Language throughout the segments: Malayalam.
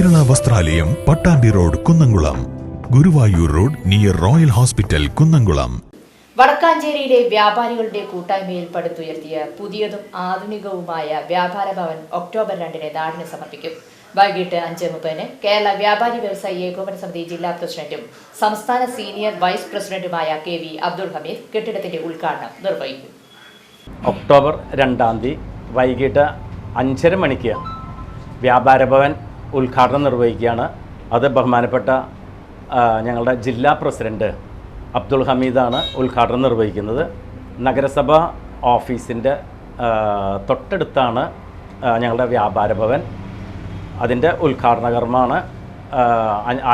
വസ്ത്രാലയം Pattambi road Kunnamkulam. Guruvayur road near royal hospital Kunnamkulam. വടക്കാഞ്ചേരിയിലെ വ്യാപാരികളുടെ കൂട്ടായ്മയിൽ പടുത്തുയർത്തിയ പുതിയതും ആധുനികവുമായ വ്യാപാര ഭവൻ ഒക്ടോബർ രണ്ടിന് നാടിന് സമർപ്പിക്കും. വൈകിട്ട് അഞ്ച് മുപ്പതിന് കേരള വ്യാപാരി വ്യവസായി ഏകോപന സമിതി ജില്ലാ പ്രസിഡന്റും സംസ്ഥാന സീനിയർ വൈസ് പ്രസിഡന്റുമായ കെ വി അബ്ദുൾ ഹമീദ് കെട്ടിടത്തിന്റെ ഉദ്ഘാടനം നിർവഹിക്കും. ഒക്ടോബർ രണ്ടാം തീയതി വൈകിട്ട് അഞ്ചര മണിക്ക് വ്യാപാര ഭവൻ ഉദ്ഘാടനം നിർവഹിക്കുകയാണ്. അത് ബഹുമാനപ്പെട്ട ഞങ്ങളുടെ ജില്ലാ പ്രസിഡന്റ് അബ്ദുൾ ഹമീദാണ് ഉദ്ഘാടനം നിർവഹിക്കുന്നത്. നഗരസഭ ഓഫീസിന്റെ തൊട്ടടുത്താണ് ഞങ്ങളുടെ വ്യാപാര ഭവൻ. അതിന്റെ ഉദ്ഘാടന കർമ്മമാണ്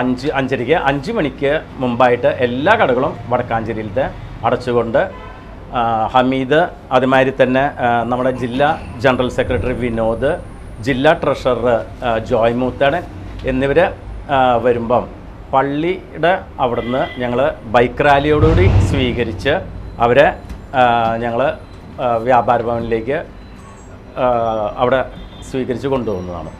അഞ്ച് അഞ്ചരയ്ക്ക് അഞ്ച് മണിക്ക് മുമ്പായിട്ട് എല്ലാ കടകളും വടക്കാഞ്ചേരിയിലത്തെ അടച്ചുകൊണ്ട് ഹമീദ് അതുമാതിരി തന്നെ നമ്മുടെ ജില്ലാ ജനറൽ സെക്രട്ടറി വിനോദ് ജില്ലാ ട്രഷറർ ജോയ് മൂത്തടൻ എന്നിവർ വരുമ്പം പള്ളിയുടെ അവിടുന്ന് ഞങ്ങൾ ബൈക്ക് റാലിയോടുകൂടി സ്വീകരിച്ച് അവരെ ഞങ്ങൾ വ്യാപാര ഭവനിലേക്ക് അവിടെ സ്വീകരിച്ച് കൊണ്ടുപോകുന്നതാണ്.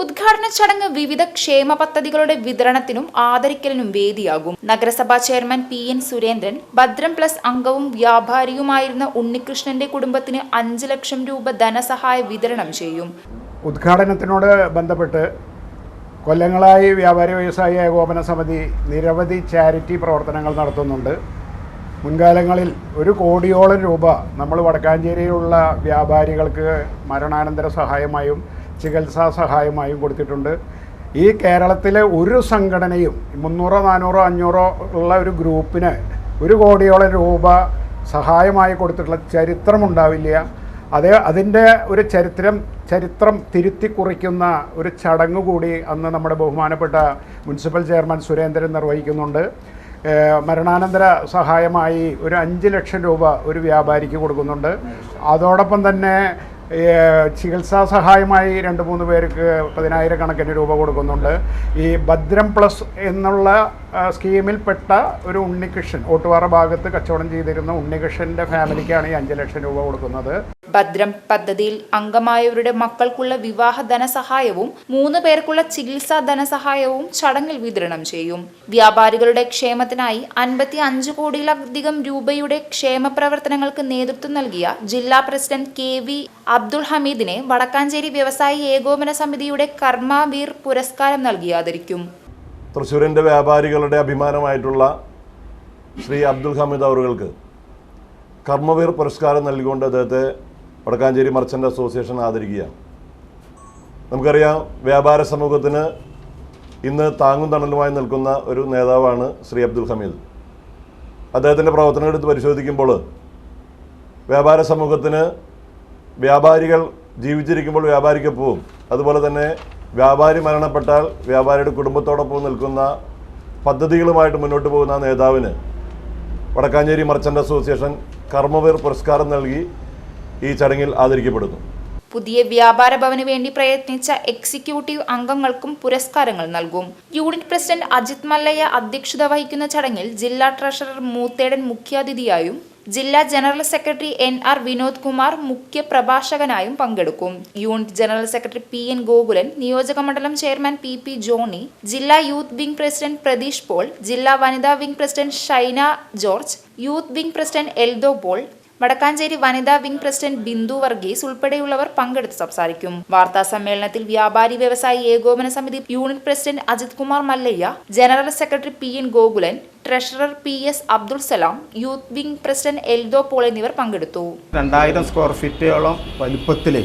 ഉദ്ഘാടന ചടങ്ങ് വിവിധ ക്ഷേമ പദ്ധതികളുടെ വിതരണത്തിനും ആദരിക്കലിനും വേദിയാകും. നഗരസഭാ chairman P N Surendran Bhadram plus അംഗവും വ്യാപാരിയുമായിരുന്ന ഉണ്ണികൃഷ്ണന്റെ കുടുംബത്തിന് അഞ്ച് ലക്ഷം രൂപ ധനസഹായ വിതരണം ചെയ്യും. ഉദ്ഘാടനത്തിനോട് ബന്ധപ്പെട്ട് കൊല്ലങ്ങളായി വ്യാപാരി വ്യവസായി ഏകോപന സമിതി നിരവധി ചാരിറ്റി പ്രവർത്തനങ്ങൾ നടത്തുന്നുണ്ട്. മുൻകാലങ്ങളിൽ ഒരു കോടിയോളം രൂപ നമ്മൾ വടക്കാഞ്ചേരിയിലുള്ള വ്യാപാരികൾക്ക് മരണാനന്തര സഹായമായും ചികിത്സാ സഹായമായും കൊടുത്തിട്ടുണ്ട്. ഈ കേരളത്തിലെ ഒരു സംഘടനയും മുന്നൂറോ നാനൂറോ അഞ്ഞൂറോ ഉള്ള ഒരു ഗ്രൂപ്പിന് ഒരു കോടിയോളം രൂപ സഹായമായി കൊടുത്തിട്ടുള്ള ചരിത്രമുണ്ടാവില്ല. അത് അതിന്റെ ഒരു ചരിത്രം ചരിത്രം തിരുത്തി കുറിക്കുന്ന ഒരു ചടങ്ങ് കൂടി അന്ന് നമ്മുടെ ബഹുമാനപ്പെട്ട മുനിസിപ്പൽ ചെയർമാൻ സുരേന്ദ്രൻ നിർവഹിക്കുന്നുണ്ട്. മരണാനന്തര സഹായമായി ഒരു അഞ്ച് ലക്ഷം രൂപ ഒരു വ്യാപാരിക്ക് കൊടുക്കുന്നുണ്ട്. അതോടൊപ്പം തന്നെ ചികിത്സാ സഹായമായി രണ്ട് മൂന്ന് പേർക്ക് പതിനായിരക്കണക്കിന് രൂപ കൊടുക്കുന്നുണ്ട്. ഈ ഭദ്രം പ്ലസ് എന്നുള്ള സ്കീമിൽപ്പെട്ട ഒരു ഉണ്ണികൃഷ്ണൻ ഓട്ടുപാറ ഭാഗത്ത് കച്ചവടം ചെയ്തിരുന്ന ഉണ്ണികൃഷ്ണന്റെ ഫാമിലിക്കാണ് ഈ അഞ്ച് ലക്ഷം രൂപ കൊടുക്കുന്നത്. ഭദ്രം പദ്ധതിയിൽ അംഗമായവരുടെ മക്കൾക്കുള്ള വിവാഹ ധനസഹായവും മൂന്ന് പേർക്കുള്ള ചികിത്സാ ധനസഹായവും ചടങ്ങിൽ വിതരണം ചെയ്യും. വ്യാപാരികളുടെ ക്ഷേമത്തിനായി അൻപത്തി അഞ്ച് കോടിയിലധികം രൂപയുടെ ക്ഷേമ പ്രവർത്തനങ്ങൾക്ക് നേതൃത്വം നൽകിയ ജില്ലാ പ്രസിഡന്റ് കെ വി അബ്ദുൾ ഹമീദിനെ വടക്കാഞ്ചേരി വ്യവസായി ഏകോപന സമിതിയുടെ കർമ്മവീർ പുരസ്കാരം നൽകി ആദരിക്കും വ്യാപാരികളുടെ അഭിമാനമായിട്ടുള്ള ശ്രീ അബ്ദുൽ ഹമീദ് അവറുകൾക്ക് കർമ്മവീർ പുരസ്കാരം നൽകിക്കൊണ്ട് അദ്ദേഹത്തെ വടക്കാഞ്ചേരി മർച്ചന്റ് അസോസിയേഷൻ ആദരിക്കുകയാണ്. നമുക്കറിയാം വ്യാപാര സമൂഹത്തിന് ഇന്ന് താങ്ങും തണലുമായി നിൽക്കുന്ന ഒരു നേതാവാണ് ശ്രീ അബ്ദുൽ ഹമീദ്. അദ്ദേഹത്തിന്റെ പ്രവർത്തനങ്ങൾ എടുത്ത് പരിശോധിക്കുമ്പോൾ വ്യാപാര സമൂഹത്തിന് വ്യാപാരികൾ ജീവിച്ചിരിക്കുമ്പോൾ വ്യാപാരിക്കൊപ്പവും അതുപോലെ തന്നെ വ്യാപാരി മരണപ്പെട്ടാൽ വ്യാപാരിയുടെ കുടുംബത്തോടൊപ്പം നിൽക്കുന്ന പദ്ധതികളുമായിട്ട് മുന്നോട്ട് പോകുന്ന നേതാവിന് വടക്കാഞ്ചേരി മർച്ചന്റ് അസോസിയേഷൻ കർമ്മവീർ പുരസ്കാരം നൽകി ഈ ചടങ്ങിൽ ആദരിക്കപ്പെടുന്നു. പുതിയ വ്യാപാര ഭവന് വേണ്ടി പ്രയത്നിച്ച എക്സിക്യൂട്ടീവ് അംഗങ്ങൾക്കും പുരസ്കാരങ്ങൾ നൽകും. യൂണിറ്റ് പ്രസിഡന്റ് അജിത് മല്ലയ്യ അധ്യക്ഷത വഹിക്കുന്ന ചടങ്ങിൽ ജില്ലാ ട്രഷറർ മൂത്തേടൻ മുഖ്യാതിഥിയായും ജില്ലാ general secretary N R Vinod Kumar മുഖ്യ പ്രഭാഷകനായും പങ്കെടുക്കും. Unit general secretary P N Gokulan നിയോജക മണ്ഡലം ചെയർമാൻ പി പി ജോണി ജില്ലാ youth wing president Pratheesh Paul ജില്ലാ വനിതാ wing president Shaina George youth wing president Eldho Paul Vadakkanchery വനിതാ വിംഗ് പ്രസിഡന്റ് ബിന്ദു വർഗീസ് ഉൾപ്പെടെയുള്ളവർ പങ്കെടുത്ത് സംസാരിക്കും. വാർത്താ സമ്മേളനത്തിൽ വ്യാപാരി വ്യവസായി ഏകോപന സമിതി unit president Ajith Kumar Mallayya general secretary P N Gokulan treasurer P S Abdul Salam youth wing president Eldho Paul എന്നിവർ പങ്കെടുത്തു. രണ്ടായിരം സ്ക്വയർ ഫീറ്റോളം വലിപ്പത്തിൽ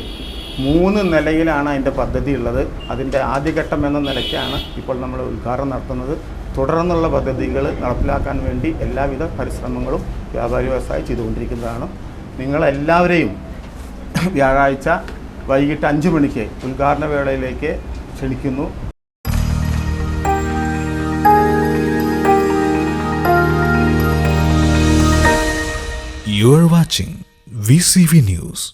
മൂന്ന് നിലയിലാണ് അതിന്റെ പദ്ധതി ഉള്ളത് അതിന്റെ ആദ്യഘട്ടം എന്ന നിലയ്ക്കാണ് ഇപ്പോൾ നമ്മൾ ഉദ്ഘാടനം നടത്തുന്നത്. തുടർന്നുള്ള പദ്ധതികൾ നടപ്പിലാക്കാൻ വേണ്ടി എല്ലാവിധ പരിശ്രമങ്ങളും വ്യാപാരി വ്യവസായി ചെയ്തുകൊണ്ടിരിക്കുന്നതാണ് നിങ്ങളെല്ലാവരെയും വ്യാഴാഴ്ച വൈകിട്ട് അഞ്ച് മണിക്ക് ഉദ്ഘാടന വേളയിലേക്ക് ക്ഷണിക്കുന്നു You are watching VCV News.